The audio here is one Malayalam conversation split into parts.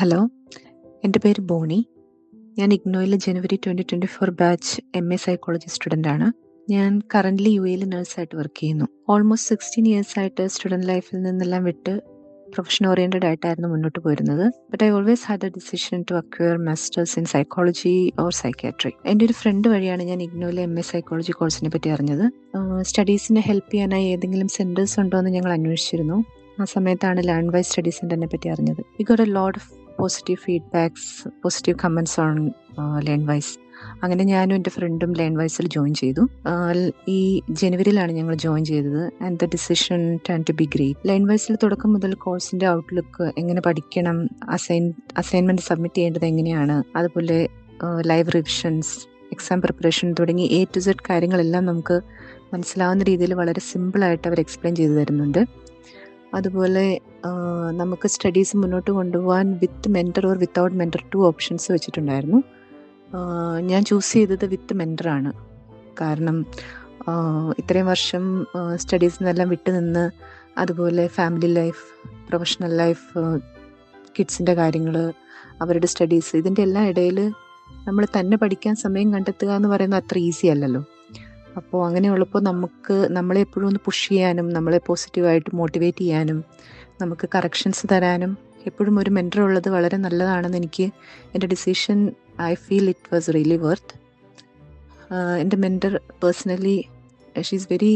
ഹലോ എന്റെ പേര് ബോണി. ഞാൻ ഇഗ്നോയിലെ January twenty twenty four batch M A psychology student ആണ്. ഞാൻ കറന്റ്ലി യു എയിൽ നഴ്സായിട്ട് വർക്ക് ചെയ്യുന്നു. ഓൾമോസ്റ്റ് സിക്സ്റ്റീൻ ഇയേഴ്സ് ആയിട്ട് സ്റ്റുഡന്റ് ലൈഫിൽ നിന്നെല്ലാം വിട്ട് പ്രൊഫഷണൽ ഓറിയന്റഡ് ആയിട്ടായിരുന്നു മുന്നോട്ട് പോയിരുന്നത്. But I always had a decision to acquire masters in psychology or psychiatry എന്റെ ഒരു ഫ്രണ്ട് വഴിയാണ് ഞാൻ ഇഗ്നോയിലെ എം എ സൈക്കോളജി കോഴ്സിനെ പറ്റി അറിഞ്ഞത്. സ്റ്റഡീസിനെ ഹെൽപ്പ് ചെയ്യാനായി ഏതെങ്കിലും സെന്റേഴ്സ് ഉണ്ടോ എന്ന് ഞങ്ങൾ അന്വേഷിച്ചിരുന്നു. ആ സമയത്താണ് ലേൺ വൈസ് സ്റ്റഡീസ് സെന്ററിനെ പറ്റി അറിഞ്ഞത്. We got a lot of positive feedbacks positive comments on Learn Wise അങ്ങനെ ഞാനും എന്റെ ഫ്രണ്ടും ലേൺ വൈസിൽ ജോയിൻ ചെയ്തു ഈ ജനുവരിയിലാണ് ഞങ്ങൾ ജോയിൻ ചെയ്തത്. And the decision turned to be great Learn വൈസിൽ തുടക്കം മുതൽ കോഴ്സിന്റെ ഔട്ട്ലുക്ക് എങ്ങനെ പഠിക്കണം അസൈൻ അസൈൻമെന്റ് സബ്മിറ്റ് ചെയ്യേണ്ടത് എങ്ങനെയാണ് അതുപോലെ ലൈവ് റിവിഷൻസ് എക്സാം പ്രിപ്പറേഷൻ തുടങ്ങി എ ടു സെഡ് കാര്യങ്ങളെല്ലാം നമുക്ക് മനസ്സിലാവുന്ന രീതിയിൽ വളരെ സിമ്പിളായിട്ട് അവർ എക്സ്പ്ലെയിൻ ചെയ്തു തരുന്നുണ്ട്. അതുപോലെ നമുക്ക് സ്റ്റഡീസ് മുന്നോട്ട് കൊണ്ടുപോകാൻ with mentor or without mentor two options വെച്ചിട്ടുണ്ടായിരുന്നു. ഞാൻ ചൂസ് ചെയ്തത് വിത്ത് മെന്ററാണ് കാരണം ഇത്രയും വർഷം സ്റ്റഡീസിൽ നിന്നെല്ലാം വിട്ടു നിന്ന് അതുപോലെ ഫാമിലി ലൈഫ് പ്രൊഫഷണൽ ലൈഫ് കിഡ്സിന്റെ കാര്യങ്ങൾ അവരുടെ സ്റ്റഡീസ് ഇതിന്റെ എല്ലാം ഇടയിൽ നമ്മൾ തന്നെ പഠിക്കാൻ സമയം കണ്ടെത്തുക എന്ന് പറയുന്നത് അത്ര ഈസി അല്ലല്ലോ. അപ്പോൾ അങ്ങനെയുള്ളപ്പോൾ നമുക്ക് നമ്മളെ എപ്പോഴും ഒന്ന് പുഷ് ചെയ്യാനും നമ്മളെ പോസിറ്റീവായിട്ട് മോട്ടിവേറ്റ് ചെയ്യാനും നമുക്ക് കറക്ഷൻസ് തരാനും എപ്പോഴും ഒരു മെന്റർ ഉള്ളത് വളരെ നല്ലതാണെന്ന് എനിക്ക് എന്റെ decision I feel it was really worth എന്റെ mentor personally she is very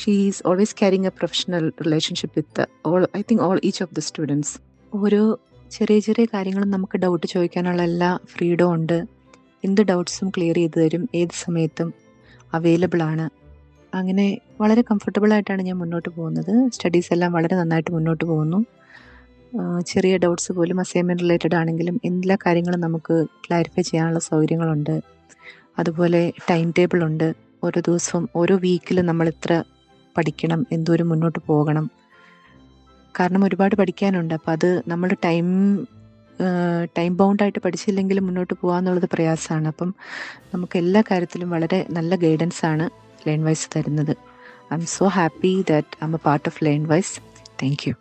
she is always caring a professional relationship with all I think all each of the students ഓരോ ചെറിയ ചെറിയ കാര്യങ്ങളും നമുക്ക് ഡൗട്ട് ചോദിക്കാനുള്ള എല്ലാ ഫ്രീഡവും ഉണ്ട്. എന്ത് ഡൗട്ട്സും ക്ലിയർ ചെയ്തു തരും. ഏത് സമയത്തും അവൈലബിൾ ആണ്. അങ്ങനെ വളരെ കംഫർട്ടബിൾ ആയിട്ടാണ് ഞാൻ മുന്നോട്ട് പോകുന്നത്. സ്റ്റഡീസ് എല്ലാം വളരെ നന്നായിട്ട് മുന്നോട്ട് പോകുന്നു. ചെറിയ ഡൗട്ട്സ് പോലും അസൈൻമെന്റ് റിലേറ്റഡ് ആണെങ്കിലും എല്ലാ കാര്യങ്ങളും നമുക്ക് ക്ലാരിഫൈ ചെയ്യാനുള്ള സൗകര്യങ്ങളുണ്ട്. അതുപോലെ ടൈം ടേബിൾ ഉണ്ട്. ഓരോ ദിവസവും ഓരോ വീക്കിലും നമ്മൾ ഇത്ര പഠിക്കണം എന്തോരം മുന്നോട്ട് പോകണം. കാരണം ഒരുപാട് പഠിക്കാനുണ്ട്. അപ്പോൾ അത് നമ്മൾ ടൈം ടൈം ബൗണ്ടായിട്ട് പഠിച്ചില്ലെങ്കിൽ മുന്നോട്ട് പോകാമെന്നുള്ളത് പ്രയാസമാണ് അപ്പം നമുക്ക് എല്ലാ കാര്യത്തിലും വളരെ നല്ല ഗൈഡൻസ് ആണ് ലേൺ വൈസ് തരുന്നത്. I'm so happy that I'm a part of Learn Wise thank you